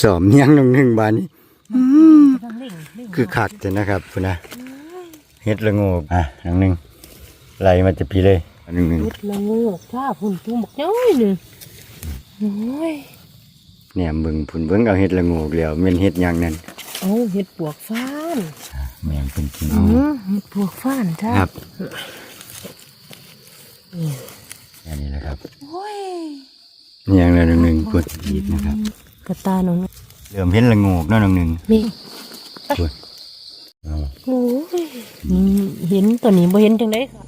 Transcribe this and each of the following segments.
สอมเนียงหนึ่งหนึ่งบานนี้กำลังเล่งเล่งคือคักแต่นะครับพุ่นนะเฮ็ดละโงกอะหนึ่งหนึ่งไหลมาจะพีเลยหนึ่งหนึ่งรุดละงูจ้าพุ่นจุ่มบักน้อยหนึ่งโอ้ยเนี่ยเบิ่งพุ่นเบิ่งเอาเฮ็ดละโงกแล้วแม่นเฮ็ดหยังนั่นเอาเห็ดปวกฟ้านแม่งเป็นจริงอืเอามเห็ดปวกฟ้านจ้าครับอันนี้แหละครับโอ้ยนี่ยังละหนึ่งหนึ่งพุ่นอีกนะครับ กระตาหนูเริ่มเห็นละโงกเนาะหนึ่งหนึ่งนี่พุ่นเอาโอ้ยนี่เห็นตัวนี้บ่เห็นจังได๋ค่ะ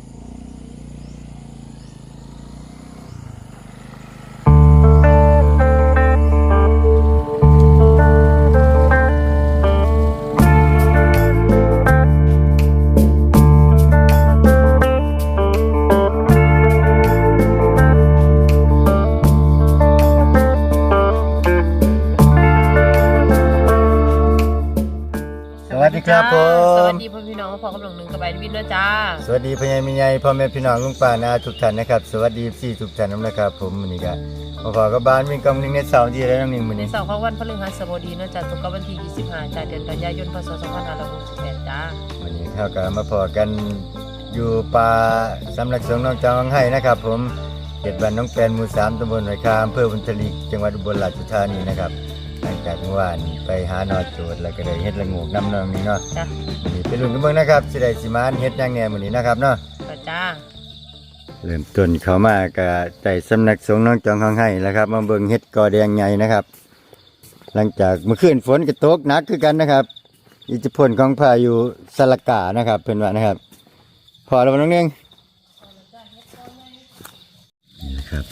วัสดีพ่อใหญ่แม่ใหญ่พ่อแม่พี่น้องลุงป้านาทุกท่านนะครับ สวัสดีพี่ทุกท่านนะครับ ผมมื้อนี้ก็มาพอกับบ้านมีกำลังในเสาร์ที่แล้วน้องหนึงมื้อในนี้เสาร์ของวันพฤหัสบดีเนาะจ้าตรงกับวันที่ 25จ้าเดือนกันยายนพศ2568จ้ามื้อนี้เขาก็มาพอกันอยู่ป่าสำนักสงฆ์น้องจองให้นะครับ ผมเขตบ้านน้องแปนหมู่3ตำบลหอยคาอำเภอบุญทลีจังหวัดอุบลราชธานีนะครับหลัง จากเมื่อวานไปหานอโจทย์แล้วก็ได้เฮ็ดละโงกน้ำน้องนี่เนาะจ้ามื้อนี้ไปลุ้นกันเบิ่งนะครับสิได้สิมานเฮ็ดหยังแหน่มื้อนี้นะครับเนาะก็จ้าเริ่มต้นเขามาก็ได้สำนักสงฆ์น้องจองข้างให้แล้วครับมาเบิ่งเฮ็ดกอแดงใหญ่นะครับ หลังจากเมื่อคืนฝนก็ตกหนักคือกันนะครับ อิทธิพลของพายุสลกานะครับเพิ่นว่านะครับ พอแล้วบ่น้องเนียงนี่นะครับ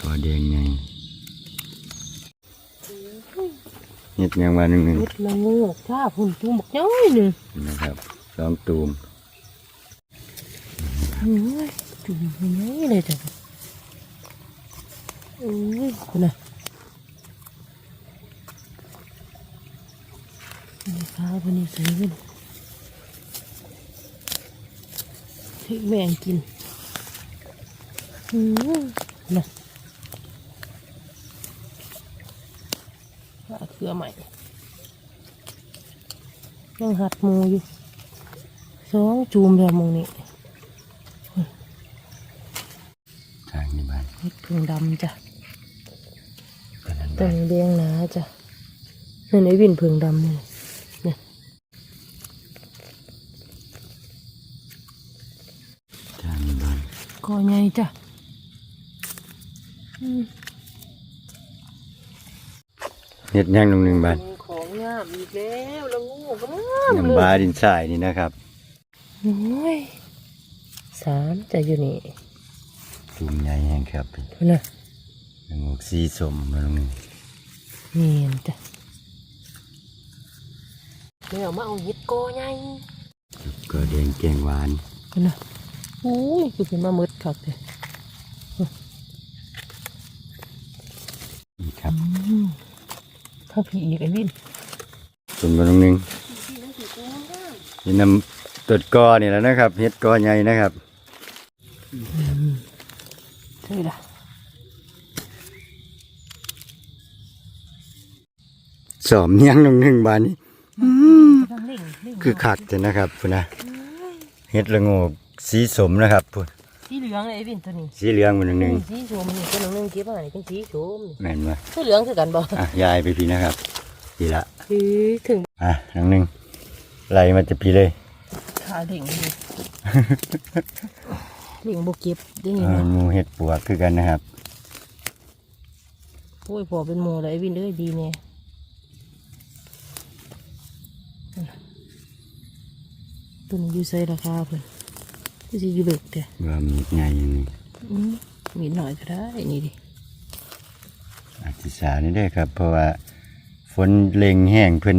กอแดงใหญ่ เฮ็ดหยังว่าหนึ่งหนึ่งรุดละงูจ้าพุ่นจุ่มบักน้อยหนึ่งนะครับสองตูมโอ้ยจุ่มไปไหนเลยจ้ะโอ้ยคุณน่ะนี่ข้าวพนี่ใส่เงินให้แม่งกินอืมน่ะ หาเครือใหม่ ยังหัดหมูอยู่สองจูมแล้วหมองนี้ทางนี้บ้านเห็ดผึ่งดำจ้ะตอนนั้นตัวบ้านนี้เลี้ยงหนาจ้ะนั่นไอ้วินผึ่งดำนี่เนี่ยทางนี้บ้านคอใหญ่จ้ะอืม เฮ็ดหยังหนึ่งหนึ่งบ้านของงามอีกแล้วละงูก็งามน้ำเลบายดินทรายนี่นะครับโอ้ยสามจะอยู่นี่ตูมใหญ่แห้งครับพุ่นน่ะหงกสีสมมาตรงนี้เนียนจ้ะเดี๋ยวมาเอาเห็ดกอใหญ่ก็แดงแกงหวานพุ่นน่ะโอ้ยคือเป็นมามืดคักเลยนี่ครับอืม ถ้าพี่อีกไอ้วินส่วนมาตรงนึงนี่นำต้นกอนี่แหล้วนะครับเฮ็ดกอใหญ่นะครับใช่ละสอมเนียงหนึ่งหนึ่งบานนี้กำลังเล่งเล่งคือคักแต่นะครับพุ่นนะเฮ็ดละโงกสีสมนะครับพุ่น สีเหลืองเลยไอ้วินตัวนี้สีเหลืองมันหนึ่งหนึ่งสีชมนี่ตัวหนึงเก็บมานี่เป็นสีชมนี่แม่นว่าสีเหลืองคือกันบ่อะยายไปพี่นะครับดีละคือถึงอะหนึ่งหนึ่งไหลมาจะพี่เลยขาเล่งนี่เล่งบ่เก็บได้เอนี่อนะหมูเฮ็ดปวกคือกันนะครับโอ้ยพอเป็นหมูเลยไอ้วินเอ้ยดีแน่ตัวนี้อยู่ใส่ราคาเพิ่น ที่สิอยู่เบิกเด้อว่ามีไงอย่างนี้อืมมีหน่อยก็ได้นี่ดิอาจจะสานี่ได้อครับ เพราะว่าฝนเล็งแห้งเพิ่น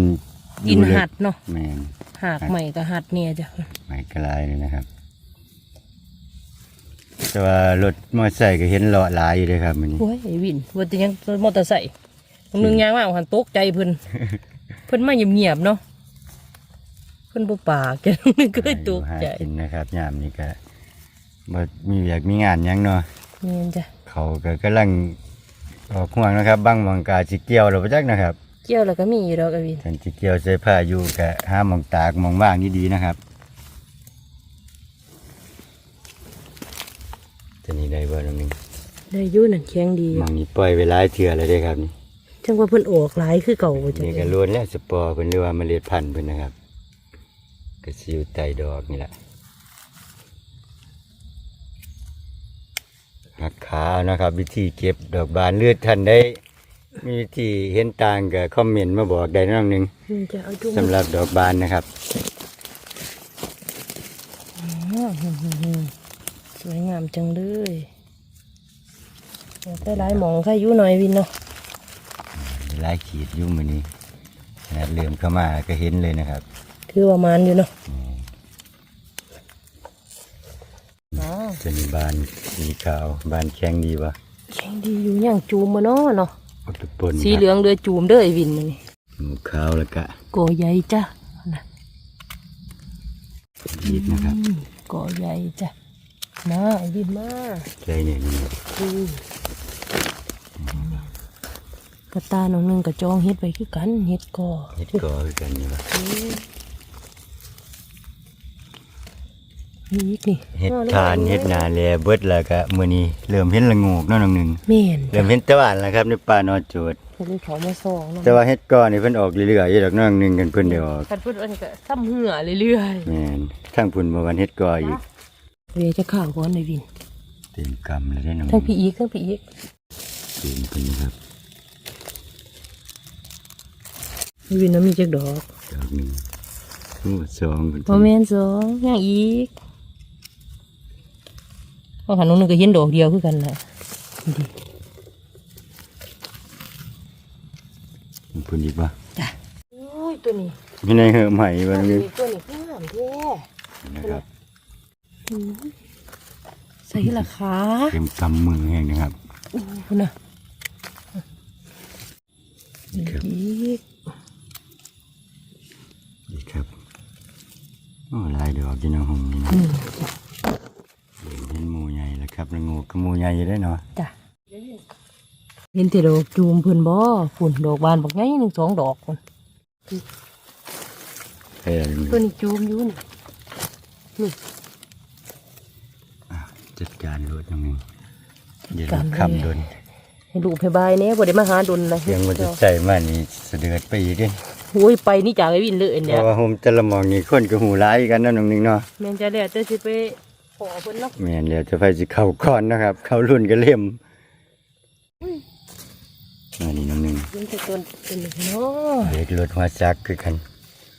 กินอยู่เลยหัดเนาะแม่นหากใหม่ก็หัดเนี่ยจ้ะไม่กระลายเลยนะครับ แต่ว่ารถมอเตอร์ไซค์ก็เห็นเลาะหลายอยู่เลยครับมันนี้โอ้ยไอ้วินว่าแต่ยังมอเตอร์ไซค์คนนึงยางมาหันตกใจเพิ่นเพิ่นมาเงียบๆเนาะ เพิ่นบ่ปากแกนึงก็เลยตกใจหากินนะครับยามนี้ก็บ่มีอยากมีงานหยังเนาะนี่นจ้ะเขาก็กำลังออกห่วงนะครับบางหมองกาสิเกี่ยวเราไปจักนะครับเกี่ยวแล้วก็มีอยู่ดอกอะวินท่านสิเกี่ยวใส่ผ้าอยู่กะห้ามหมองตากหมองว่างดีๆนะครับตัวนี้ได้บ่น้องหนึงได้อยู่นั่นแข็งดีหมองนี้ปล่อยไว้หลายเทื่อแล้วเด้ครับนี่จังว่าเพิ่นออกหลายคือเก่าบ่จังนี่ก็ล้วนแล้วสปอร์เพิ่นเรียกว่าเมล็ดพันธุ์เพิ่นนะครับ ก็สิอยู่ใต้ดอกนี่แหละหักขานะครับ วิธีเก็บดอกบานเลือดท่านได้ มีวิธีเห็นต่างกับคอมเมนต์มาบอกได้น้องหนึงนี่จะเอาจุ่มสำหรับดอกบานนะครับสวยงามจังเลยอยากได้หลายหมองใครอยู่หน่อยวินเนาะหลายขีดอยุ่มมันนี้นะเริ่มเข้ามาก็เห็นเลยนะครับ ถือว่ามันอยู่เนาะอ๋อจะมีบานสีขาวบานแข็งดีปะแข็งดีอยู่อย่างจูมมาเนาะเนาะอดปนสีเหลืองเรือจูมเด้อไอ้วินนี่หมูขาวแล้วก็ก่อใหญ่จ้ะนะยีดนะครับอืมก่อใหญ่จ้ะมาไอ้วินมาใจเนี่ยนี่ดูกระตาหนองหนึงกระจองเฮ็ดไปคือกันเฮ็ดก่อเห็ดกอคือกันนี่ปะ นี่ อีกนี่เห็ดทานเห็ดนาแลเบิดแล้วก็มื้อนี้เริ่มเห็นละโงกเนาะน้องหนึ่งแม่นเริ่มเห็นตะวันแล้วครับในป่านอโจดเพิ่นเขามาส่องเนาะแต่ว่าเห็ดกอนี่เพิ่นออกเรื่อยๆอยู่ดอกน้องหนึ่งกันเพิ่นเดี๋ยวออกคันเพิ่นอันนี้ก็ซ้ำเหือเรื่อยแม่นทั้งพุ่นบ่วันเฮ็ดกออีกๆเวจะข่าวก่อนไอ้วินเต็มกำเลยได้อน้องหทั้งนึ่งพี่อีกทั้งพี่อีกเต็มเพิ่นนะครับไอ้วินน่ะมีจักดอกดอกหนึงโอ้สองเพิ่นบ่แม่นสองยังอีก เพราะคันหนองหนึงก็เห็นดอกเดียวคือกันน่ะดีเพิ่นอีกบ่จ้ะโอ้ยตัวนี้มีในเหอะใหม่บ่น้องหนึงตัวนี้งามแท้นะครับใส่ราคาเต็มกำมือแห้งนะครับคุณน่ะครับอีกดีครับโอ้ลายดอกจีนองหงนี่นะเห็นหมูใหญ่แล้ว ครับแล้วงูกับหมูใหญ่อยู่ได้เนาะจ้ะเห็นแต่ดอกจูมเพิ่นบ่ฝุ่นดอกบานบักไงหนึ่งสองดอกพุ่นเฮ้ยตัวนี้จูมอยู่นี่นี่จัดการรถน้องหนึงอย่าจัรดถการเลยคำโดนให้ลูกให้บายเนี่ยบ่ได้มาหาดนนะยังมันจะใจมานี่เสดือดไปอีกเด้โอ้ยไปนี่จากไอ้วินเลยเนี่ยเพราะว่าผมจะละมองนี่คนกับหูร้ายกันนาะน้องหนึงเนาะแม่นจะแล้วแต่สิไป ขอเพิ่นเนาะแม่นเดี๋ยวจะไปสิเข้าก่อนนะครับ เข้ารุ่นก็เล่มอันนี้น้องหนึงเห็นแต่ต้นต้นนี้เนาะเด็กรถหัวจักคือกัน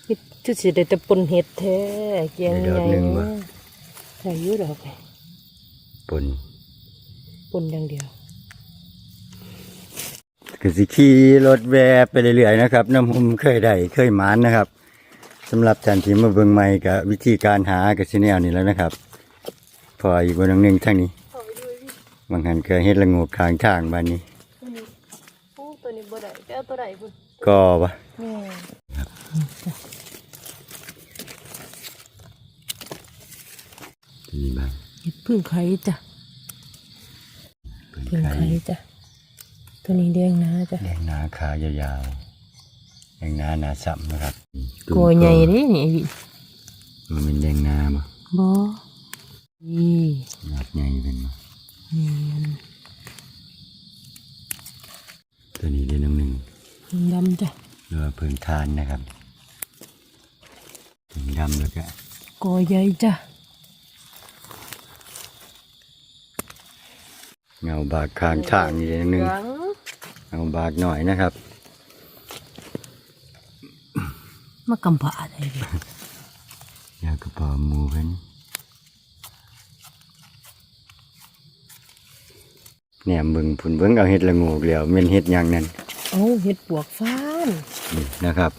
เฮ็ดจุดสิได้แต่ปนเห็ดแท้เกียงได้ดอกหนึ่งบ่ใส่อยู่ดอกนี่ปนปนอย่างเดียวก็สิขี่รถแวะไปเรื่อยๆนะครับน้ำผมเคยได้เคยหมานนะครับสำหรับท่านที่มาเบิ่งใหม่กับวิธีการหากับชแนลนี่แล้วนะครับพ ออีกวันหนึ่งทางนี้บางหันเคยเฮ็ดละโงูข้างทางบ้านนี้ตัวนี้โอ้ตัวนี้บ่ได้แต่เอาตัวใดพุ่นก็วะแม่นี่บ้างเห็ดพึ่งไข่จ้ะเป็นพึ่งไข่ไข่จ้ะตัวนี้แดงนะจ้ะแดงหนาขายาวๆแดงหนาหนาสับนะครับกอใหญ่เด้นี่ไอ้วิมันเป็นแดงหนาบ่บ่ นี่หนาใหญ่เป็นบ่นี่ตัวนี้เดี๋ยวน้องหนึ่งพึ่งดำจ้ะเรือว่าเพิ่งทานนะครับถึงดำแล้วก็กอใหญ่จ้ะเงาบากข้างทางนี่เดี๋ยวน้องหนึ่งเหลืองเอาบากหน่อยนะครับมากำบาดไอ้วิยากระเป๋าหมูเพิ่น เนี่ยเบิ่งผุนเบิ่งเอาเห็ดละโงูแล้วแม่นเห็ดหยังนั่นเอาเห็ดปวกฟ้านนี่นะครับ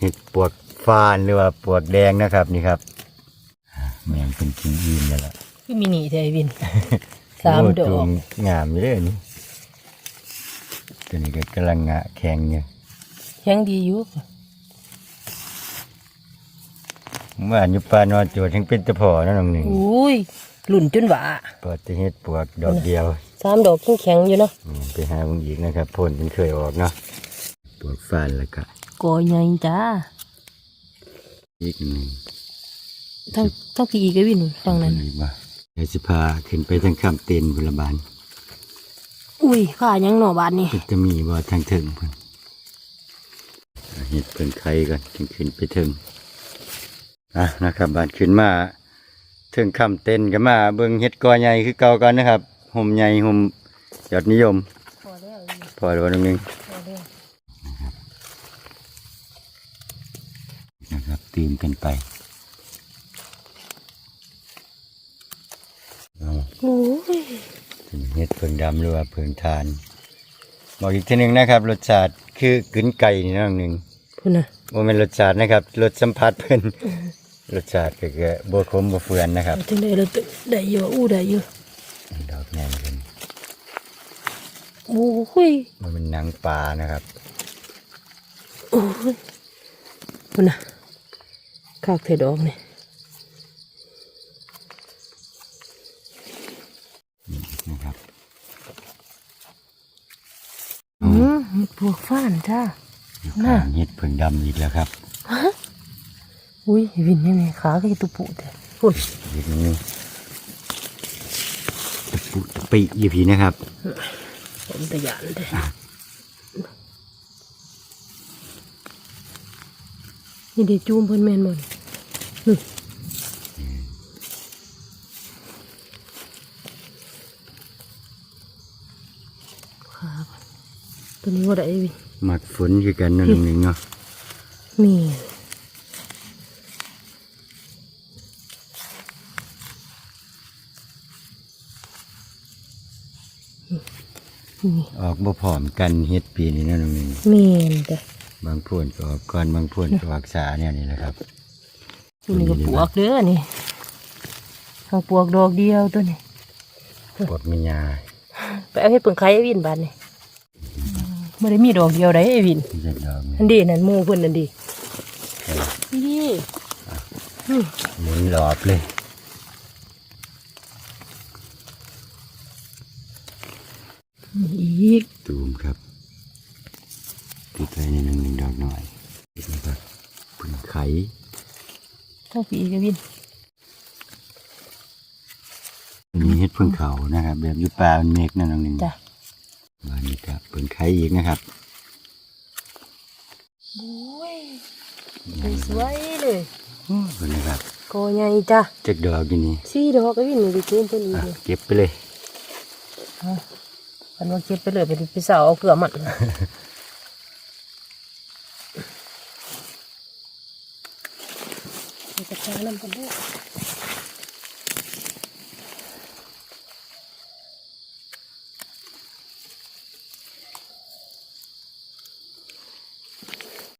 เห็ดปวกฟานหรือว่าปวกแดงนะครับนี่ครับอ่าแม่งเป็นกินอิ่มแล้วล่ะคือมินิแท้ไอ้วิน สามโดอจูกงงามอยู่เลยนี่ตัวนี้ก็กำลังงะแข็งอยู่ยังดีอยู่เมื่อวานอยู่ป่านอนโจทย์ทั้งเป็นตะพอนะน้องหนึ่งอุ้ย หลุ่นจนหวาปอติเฮ็ดปวกดอกเดียวสามดอกแข็งๆอยู่เนาะอืมไปหาเบิ่งอีกนะครับพ่นเป็นเคยออกเนาะปวกฟานแล้วก็กอใหญ่จ้าอีกหนึ่งทั้งทั้งพี่อีกไอ้วินฟังนั้นอีกว่าเดี๋ยวสิพาขึ้นไปทางข้ามเต็นบุรบาลอุ้ยข้ายังหน่อบานนี่มันจะมีบ่ทางถึงเพิ่นอะเฮ็ดเพิ่นไข่ก่อนถึงขึ้นไปถึงอะนะครับบานขึ้นมา ถึงข้ามเต็นก็มาเบิ่งเฮ็ดกอใหญ่คือเก่ากันนะครับห่มใหญ่ห่มยอดนิยม พอแล้วพอแล้วนึงนึงพอแล้วนะครับตื่มกันไปเอาโอ้ยถึงเฮ็ดเพิ่งดำหรือว่าเพิ่งทาน บอกอีกทีหนึ่งนะครับ รสชาติคือกึนไก่นี่น้องหนึ่งพุ่นน่ะ โมเป็นรสชาตินะครับรสสัมผัสเพิ่น รสชาติก็คือบัวขมบัวเฟือนนะครับถึงได้แล้วตึได้เยอะอู้ได้เยอะดอกแง่เพิ่นโอ้ยมันเป็นหนังปลานะครับโอ้ยพุ่นน่ะคากเทดอกนี่นะครับอืมเห็ดพวกฟ้านจ้าน่ะเฮ็ดเพิ่งดำอีกแล้วครับ อุ้ยวินยังไงขาก็จะตุปุแต่พุ่นอีกนิดนึงตะปุตะปิอยู่พีนะครับ ผมตะยานเลยนี่เด็กจูมเพิ่นแม่นหมดนี่ขาก่อนตัวนี้ว่าได้วิหมักฝนคือกันนั่นหนึ่งเนาะมี ออกบ่พร้อมกันเฮ็ดปีนี้นั่นหนึ่งเมนจ้ะบางพ่นก็ออกก่อนบางพ่นก็ออกสาเนี่ยนี่แหละครับนี่ก็ปวกเด้อนี่ทางปวกดอกเดียวตัวนี้ปวดมียาไปเอาให้เปิ่งไข่ไอ้วินบานนี่ไม่ได้มีดอกเดียวได้ไอ้วินที่จะดอกนี่อันดีนั่นหมูเพิ่นนั่นดีนี่หมุนหลอบเลย อีก ตูมครับติดไว้ในหนึ่งหนึ่งดอกหน่อยติดนะครับปุ่นไข่ทั้งปีกไอ้วินอันนี้เฮ็ดเพิ่งเขานะครับ แบบอยุปลาเป็นเมฆนั่นหนึ่งจ้ะวันนี้ครับปุ่นไข่อีกนะครับโอ้ยสวยเลยเพิ่นนะครับกอใหญ่จ้ะจักดอกอยู่นี่สี่ดอกไอ้วินนี่ไปจูมเพิ่นอีกอะเลยเก็บไปเลย อันว่าเก็บไปเลยไปดิไปสาวเอาเกลือมันไปกระชากน้ำกันด้วย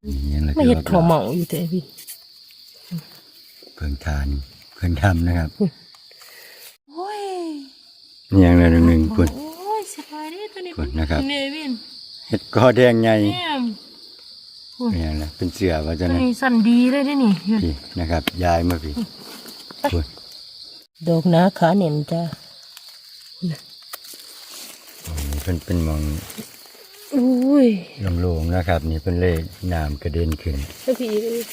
นี่แหละไม่เห็ดข้าวเหมาอยู่แต่ไอ้วินเพิ่งทานเพิ่งทำนะครับ โอ้ยนี่อย่างละหนึ่งหนึ่งปุ่นโอ้ยสบายดีตัวนี้ปุ่นนะครับเนี่ยวินเห็ดกอแดงใหญ่แม่มนี่อย่างละเป็นเสือว่าจะตัวนะนี้สั่นดีเลยเด้อนี่พี่นะครับยายมาพี่ปุ่นดอกหนาขาเน่นจ้านี่เป็นเป็นหมองอุ้ยโล่งๆนะครับ นี่เป็นเลขน้ำกระเด็นขึ้นแล้วพี่อีก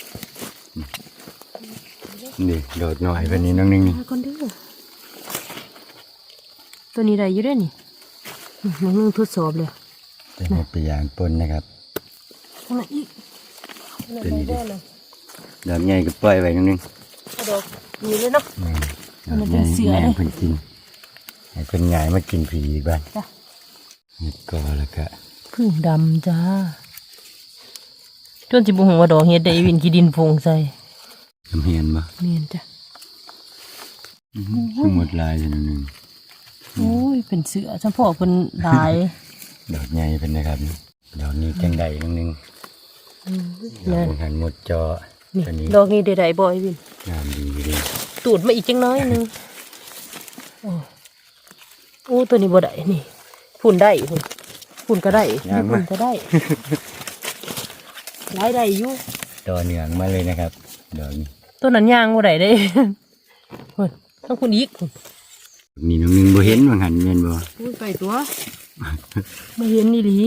นี่โดดหน่อยวันนี้น้องหนึงนี่มาก่อนเด้อตัวนี้ได้อยู่เด้อนี่อืม น้องนึงทดสอบเลยเป็นเห็ดไปอย่างปนนะครับข้างในอีกตัวนี้ดิได้เลยดอกใหญ่ก็ปล่อยไว้น้องหนึงเอาดอกนี้เลยเนาะอืมดมัอนกเป็ใหญ่นเสือแม่เลยเพิ่นกินให้เพิ่นใหญ่มากินผีอีกบ้านจ้ะเห็ดกอแล้วก็พึ่งดำจ้าจนจิบุหงว่าดอกเฮ็ดได้อีวินกีดินพงใส่น้ำเฮียนบ่เมียนจ้ะอื้อหือทั้งหมดลายเลยน้องหนึง โอ้ยเป็นเสือฉันพ่อเป็นลาย ดอกใหญ่เป็นนะครับดอกนี้จังใดน้องหนึงดอนั่กนบางหันหมดจอนี่ตัวนี้ดอกนี้ได้ได้บ่อยวินงามดีเลยตูดมาอีกจังน้อยหนึงโอ้โอ้ตัวนี้บ่ได้นี่ฝุ่นได้ฝุ่นฝุ่นก็ได้ฝุ่นก็ได้หลายได้อยู่ดอเหนืองมาเลยนะครับดอกนี้ตัวนั้นยางบ่ได้ได้ฝุ่นทั้งคุณอีกฝุ่ นนี่น้องหนึงบ่เห็นว่าหันแม่นบ่อุ้ยไก่ตัวไม่เห็นนี่หลี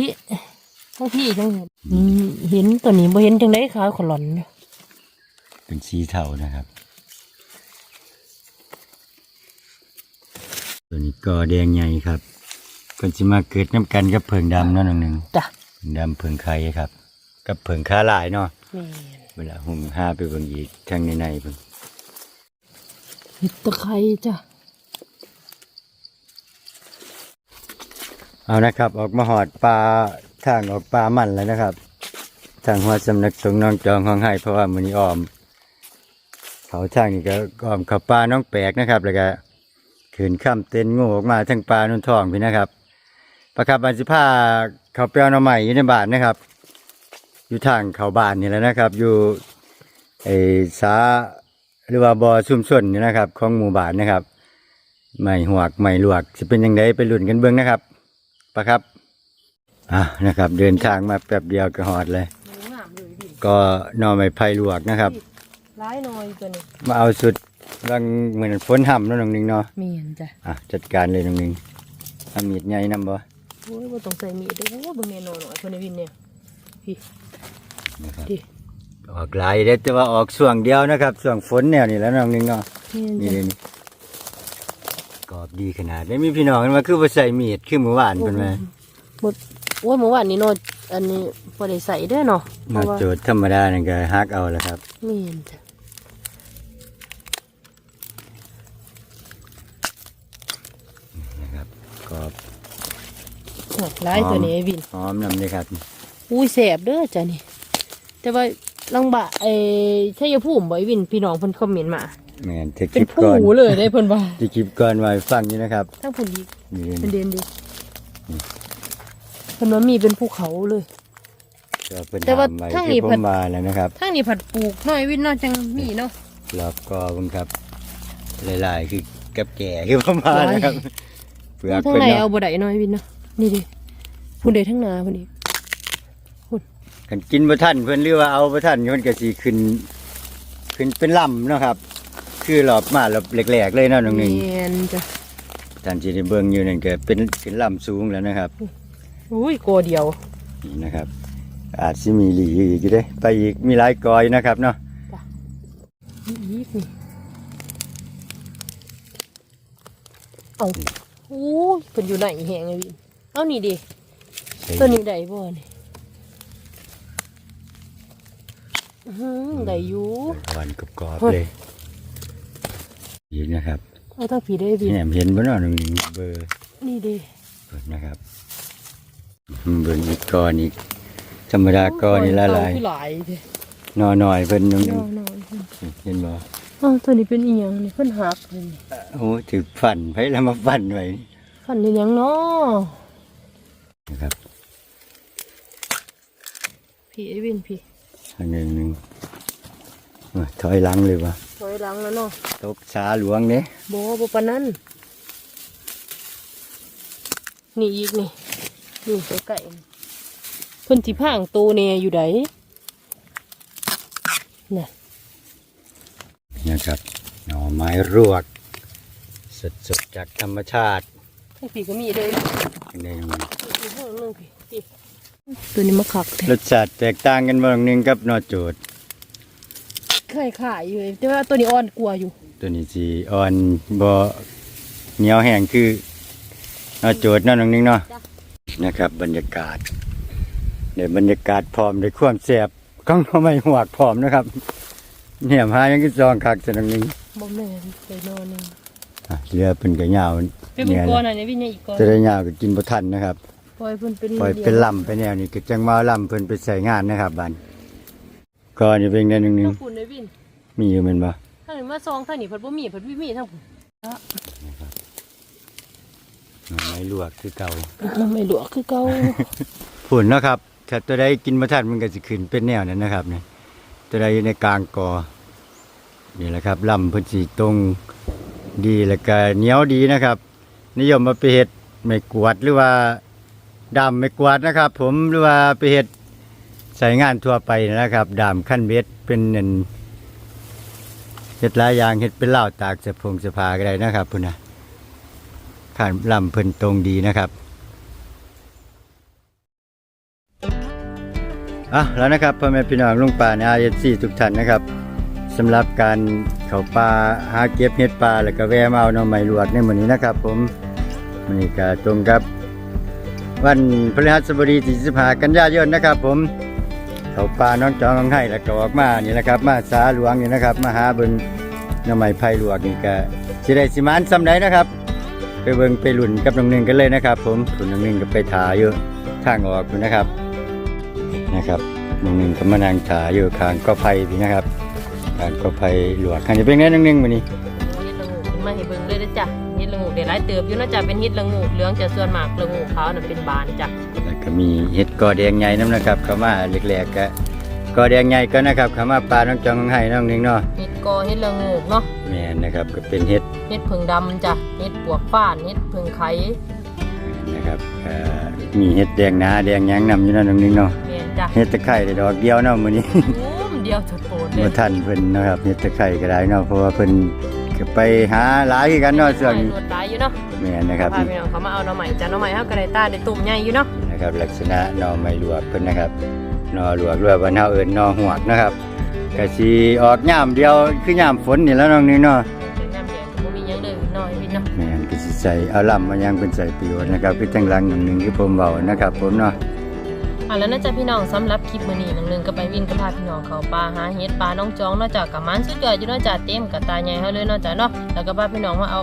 ทั้งพี่ทั้งเห็นอืมเห็นตัวนี้บ่เห็นจังไดขาวขลอนอยู่เป็นสีเทานะครับ ตัวนี้ก็แดงใหญ่ครับเพิ่นสิมาเกิดน้ำกันกับเพิงดำเนาะน้องหนึงจ้ะเพิงดำเพิงไข่ครับ กับเพิงขาลายเนาะแม่นเวลาหุ่มห้าไปเบิ่งอีกทางในในๆเพิ่นเห็ดตะไคร้จ้ะ เอานะครับ ออกมาหอดปลาทางออกปลามันแล้วนะครับ ทางหัวสำนักสงฆ์น้องจองห้องให้เพราะว่ามือนี้ออม เขาทางนี้ก็ออมเขาปลาน้องแปลกนะครับแล้วก็ขืนข้ามเต้นงูออกมาทั้งปลานุ่นทองพี่นะครับประคับบันสิผ้าเขาเปียวน้อใหม่อยู่ในบ้านนะครับ อยู่ทางเขาบ้านนี่แหละนะครับ อยู่ไอ้สาหรือว่าบ่อซุ่มส่วนนี่นะครับ ของหมู่บ้านนะครับไม่หวกไม่ลวกจะเป็นยังไงไปหลุนกันเบื้องนะครับ ปะครับอะนะครับ เดินทางมาแป๊บเดียวก็หอดเลยงามเลยดิก็หนอไม้ไผ่ลวกนะครับ ร้ายหน่อยตัวนี้มาเอาสุดรังเหมือนฝนห่ำเนาะน้องหนึงเนาะเมียนจ้ะอะจัดการเลยน้องหนึงทำมีดใหญ่นำบ่โอ้ยบ่ต้องใส่มีดเด้อโอ้ยเบิ่งแน่นอนหน่อยคนในวินเนี่ยพี่นะครับดิออกหลายเด้อแต่ว่าออกช่วงเดียวนะครับช่วงฝนแนวนี่แหล้วน้องหนึงเนาะเมียนนี่จ้ะเลยนี่กร อบดีขนาดได้มีพี่น้องกันมาคือบ่ใส่มีดคือเมื่อวานเพิ่นว่าหมดโอ้ยเมื่อวานนี้เนาะอันนี้บ่ได้ใส่เด้อเนาะเพมาราะว่าโจทย์ธรรมดานั่นก็ฮักเอาแล้วครับเมียนจ้ะนะครับกรอบหนักร้ายตัวนี้ไอ้วิน หอมนำเลยครับ อุ้ยแสบเด้อจ้ะนี่ แต่ว่าลังบะไอ้ชัยภูมิบ่ไอ้วินพี่น้องเพิ่นคอมเมนต์มา แม่นเทคเป็ลินปก่อนผู้เลยได้เพิ่นว่าที่คลิปก่อนไว้ฟังนี่นะครับทั้งเพิ่นอีกนี่เลยเป็นเด่นดีเพิ่นว่ามีเป็นภูเขาเลย ก็เพิ่นแต่ว่าถามไว้ทางนี้ที่ผเพิ่มน มาแล้วนะครับทางนี้ผัดปลูกน้อยวินเนาะจังมีเนาะรอบกอผมครับหลายๆคือกับแก่คือผมมานะครับเปลือกทางเป็นไหนเนาะเอาบ่ได้น้อยวินเนาะนี่ดิพุ่นเดทั้งนาพุ่นอีกกันกินบ่ทันเพิ่นหรือว่าเอาบ่ทันเพิ่นก็สิขึ้นขึ้นเป็นลำเนาะครับ คือรอบมารอบแรกๆเลยเนาะน้องหนึงแม่นจ้ะท่านที่ได้เบิ่งอยู่นั่นก็เป็นขึ้นลำสูงแล้วนะครับอุ้ยโกเดียวนี่นะครับ อาจสิมีหลีอีกอยู่เด้ไปอีกมีหลายกอยนะครับเนาะนี่อีกนี่เอาโอ้ยเพิ่นอยู่ไหนแหงไอ้วินเอานี่ดิตัวนี้ได้บ่นี่อื้อหือได้อยู่หวานกรอบเฮ้ยๆเลย อีกนะครับเอาทั้งผีได้วินแหนมเห็นบ่เนาะน้องหนึงเบอร์นี่ดิเปิดนะครับอืมเบิ่งอีกก้อนอีกธรรมดาก้อนนี่ละลายคือหลายเด้นอหน่อยเพิ่นนึงนอนนอนเพิ่นเห็นบ่เอ้าวตัวนี้เป็นอีหยังนี่เพิ่นหักเลยนี่โอ้ถือฟันไผแล้วมาฟันไว้ฟันนี่ยังเนาะนะครับพี่ไอ้วินพี่อันหนึงหนึงโอ้ย ถอยหลังเลยวะถอยหลังแล้วเนาะตกสาหลวงเด้บ่บ่ปานนั้นนี่อีกนี่นี่ตัวไก่นี่เพิ่นสิพางโตแน่อยู่ไดน่ะนะครับหน่อไม้รวกสดๆจากธรรมชาติทั้งพี่ก็มีเด้อันนี้มันอีกห้องนึงพี่พี่ตัวนี้มาคักแท้รสชาติแตกต่างกันบ่หนึงกับนอโจด คล้ายๆอยู่ แต่ว่าตัวนี้อ่อนกว่าอยู่ ตัวนี้สิอ่อนบ่เหนียวแห้งคือนอโจดเนั่นนึงเนาะจ้ะนะครับ บรรยากาศในบรรยากาศพร้อมในความแสบข้างทำไมหวกพร้อมนะครับ เนี่ยมายังก็จองคักจะนึงนึงบ่แม่นไปนอนนึงอะเรือเป็นกระยาวเป็นเนี่ยก้อนอันนี้วินยังอีกก้อนจะได้ยาวก็กินบ่ทันนะครับปล่อยเพิ่นเป็นปล่อยเป็นลำไปแนวนี้ก็จังมาลำเพิ่นไปใส่งานนะครับบัน ก็นี่เป็นได้นึงนึงทั้งฝุ่นเลยวินมีอยู่แมันบ่ถ้าเห็นว่าซองท่างนี้เพิ่นบ่มีเพิ่นบ่มีทั้งฝุ่นหน่อไม้ลวกคือเก่าไม่หลวกคือเก่าผุ่นเนาะครับถ้าตัวใดกินบ่ทันมันก็สิขึ้นเป็นแนวนั้นนะครับเนี่ยตัวใดอยู่ในกลางกอนี่แหละครับลำเพิ่นสิตรงดีแล้วก็เหนียวดีนะครับ นิยมมาไปเฮ็ดไม่กวาดหรือว่าดามไม่กวาดนะครับ ผมหรือว่าไปเฮ็ด ใส่งานทั่วไปนะครับ ดามขั้นเบ็ดเป็นนั่นเฮ็ดหลายอย่างเฮ็ดเป็นเหล้าตากเสพงเสภาก็ได้นะครับพุ่นนะผ่านลำเพิ่นตรงดีนะครับอะแล้วนะครับพ่อแม่พี่น้องลุงป่าในอาเอซีทุกท่านนะครับสำหรับการเขาป่าหาเก็บเห็ดป่าแล้วก็แวะมาเอาหน่อไม้ลวกในมื้อนี้นะครับ ผมมื้อนี้ก็ตรงกับ วันพฤหัสบดีที่15กันยายนนะครับ ผม เขาป่าน้องจองน้องให้แล้วก็ออกมานี่แหละครับ มาสาหลวงนี่นะครับ มาหาเบิ่งหน่อไม้ไผ่ลวกนี่ก็สิได้สิมานซ้ำใดนนะครับ ไปเบิ่งไปหลุ่นกับน้องหนึ่งกันเลยนะครับ ผมหลุ่นน้องหนึ่งก็ไปถาอยู่ทางออกอยู่นะครับนะครับน้องหนึ่งก็มานั่งถาอยู่ข้างก็ไผ่พี่นะครับข้างก็ไผ่ลวกคันจะเป็นไงน้องหนึ่งวันนี้เฮ็ดละงูขึ้นมาให้เบิ่งเลยเด้อจ้ะ ดละงูได้หลายเติบอยู่เนาะจ้ะเป็นเฮ็ดละงูเหลืองจะส่วนมากละงูขาวน่ะเป็นบานจ้ะแล้วก็มีเห็ดกอแดงใหญ่น้ำนะครับเข้ามาเล็กๆก็กอแดงใหญ่ก็นะครับเข้ามาปลาน้องจองน้องให้น้องหนึ่งเนาะเฮ็ดกอเฮ็ดละงูเนาะแม่นนะครับก็เป็นเห็ดเฮ็ดผึ่งดำจ้ะเฮ็ดปวกฟ้านเฮ็ดผึ่งไข่นะครับเอ่อมีเห็ดแดงหนาแดงหยังนำอยู่เนั่นน้องหนึ่งเนาะแม่นจ้ะเห็ดตะไคร้ได้ดอกเดียวเนาะมื้อนี้โอ้มเดียวจะโปรดเลบ่ยทันเพิ่นเนาะครับเฮ็ดตะไคร้ก็ได้เนาะเพราะว่าเพิ่น ก็ไปหาหลายคือกันเนาะช่วงนี้รวดหลายอยู่เนาะแม่นนะครับพาพี่น้องเขามาเอาหน่อใหม่จ้ะหน่อใหม่เฮาก็ได้ตาได้ตุ่มใหญ่อยู่เนาะนะครับ ลักษณะหน่อไม้ลวกเพิ่นนะครับหน่อลวกหรือว่าบ้านเฮาเอิ้นหน่อหวกนะครับก็สิออกยามเดียวคือยามฝนนี่แหล้วน้องนี่เนาะแต่น้ำแดงก็บ่มีหยังเลยน้อยวินเนาะแม่นก็สิใส่เอาลำมายังเป็นใส่ประโยชน์นะครับคือจังหลังหนึ่งหนึงที่ผมเว้านะครับ ผมเนาะ อะแล้วนะจ๊ะพี่น้องสำหรับคลิปมื้อนี้น้องหนึงก็ไปวินก็พาพี่น้องเขาป่าหาเฮ็ดปลาน้องจองนาะจ้ะกับมันสุดยอดอยู่นาะจ้ะเต็มกระตาใหญ่เฮาเลยนาะจ้ะเนาะแล้วก็พาพี่น้องมาเอา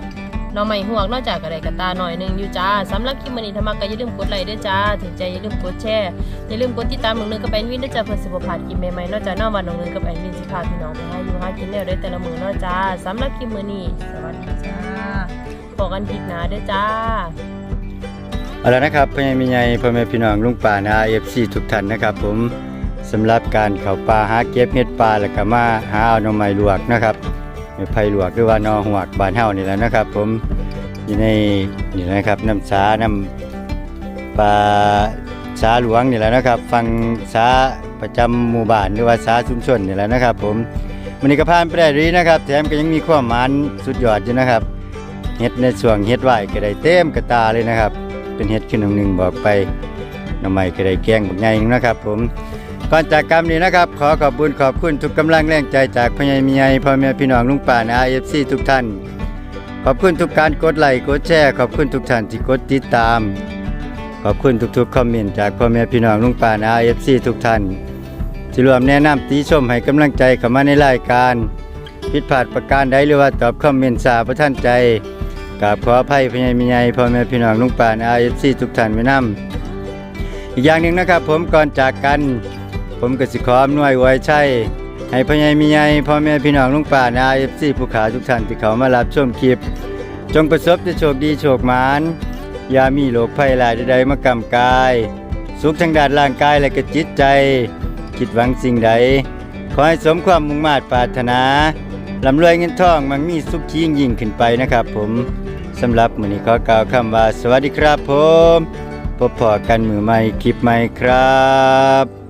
น่อไม้หวกนาะจ้ะก็ได้กระตาหน่อยหนึงอยู่จ้าสำหรับคลิปมื้อนี้ถ้ามักก็อย่าลืมกดไลค์ด้วยจ้าถึงใจอย่าลืมกดแชร์อย่าลืมกดติดตามน้องหนึงก็ไปวินด้วยจ้ะเพื่อสิบ่พลาดคลิปใหม่ๆนาะจ้ะเนาะว่าน้องหนึงก็ไปวินสิพาพี่น้องไปหาอยู่หากินแล้วได้แต่ละมื้อนาะจ้าสำหรับคลิปมื้อนี้สวัสดีจ้าพบกันคลิปหน้าด้อจ้า เอาละนะครับพ่อแม่พี่ใหญ่พ่อแม่พี่น้องลุงป่านะ FC ทุกท่านนะครับผมสำหรับการเข้าป่าหาเก็บเห็ดป่าแล้วก็มาหาเอาหน่อไม้ลวกนะครับไม้ไผ่ลวกหรือว่าหนอหวกบ้านเฮานี่แหละนะครับ ผมอยู่ในนี่นะครับน้ำสาน้ำปลาสาหลวงนี่แหละนะครับ ฟังสาประจำหมู่บ้านหรือว่าสาชุมชนนี่แหละนะครับ ผมมันนี้ก็ผ่านไปได้ดีนะครับ แถมก็ยังมีความมานสุดยอดอยู่นะครับเห็ดในส่วงเห็ดไหวก็ได้เต็มกระตาเลยนะครับ เป็นเห็ดขึ้นหนึ่งบอกไปน้ำใหม่ก็ได้แกงบักใหญ่หนึงนะครับ ผมก่อนจากกรรมนี้นะครับ ขอขอบคุญขอบคุณทุกกำลังแรงใจจากพ่อใหญ่มีใหญ่พ่อแม่พี่น้องลุงป่านะเอฟซีทุกท่าน ขอบคุณทุกการกดไลค์กดแชร์ขอบคุณทุกท่านที่กดติดตาม ขอบคุณทุกๆคอมเมนต์จากพ่อแม่พี่น้องลุงป่านะเอฟซีทุกท่านที่รวมแนะนำติชมให้กำลังใจเข้ามาในรายการ ผิดพลาดประการใดหรือว่าตอบคอมเมนต์สาประท่านใจ กราบขออภัยพญายมีใหญ่พ่อแม่พี่น้องลุงป่านอาเอฟซีทุกท่านไว้นำอีกอย่างหนึ่งนะครับ ผมก่อนจากกัน ผมก็สิขออำนวยไว้ใช่ให้พญายมีใหญ่พ่อแม่พี่น้องลุงป่านอาเอฟซีผู้ขาทุกท่านที่เขามารับชมคลิป จงประสบแต่โชคดีโชคหมานอย่ามีโรคภัยหลายใดๆมากำกาย สุขทางด้านร่างกายและก็จิตใจ คิดหวังสิ่งใด ขอให้สมความมุ่งมา่ปรารถนาลำรวยเงินทองมันมีสุขยิ่งยิ่งขึ้นไปนะครับผม สำหรับมื้อนี้ขอกล่าวคำว่า สวัสดีครับผมพบพอกันมือใหม่คลิปใหม่ครับ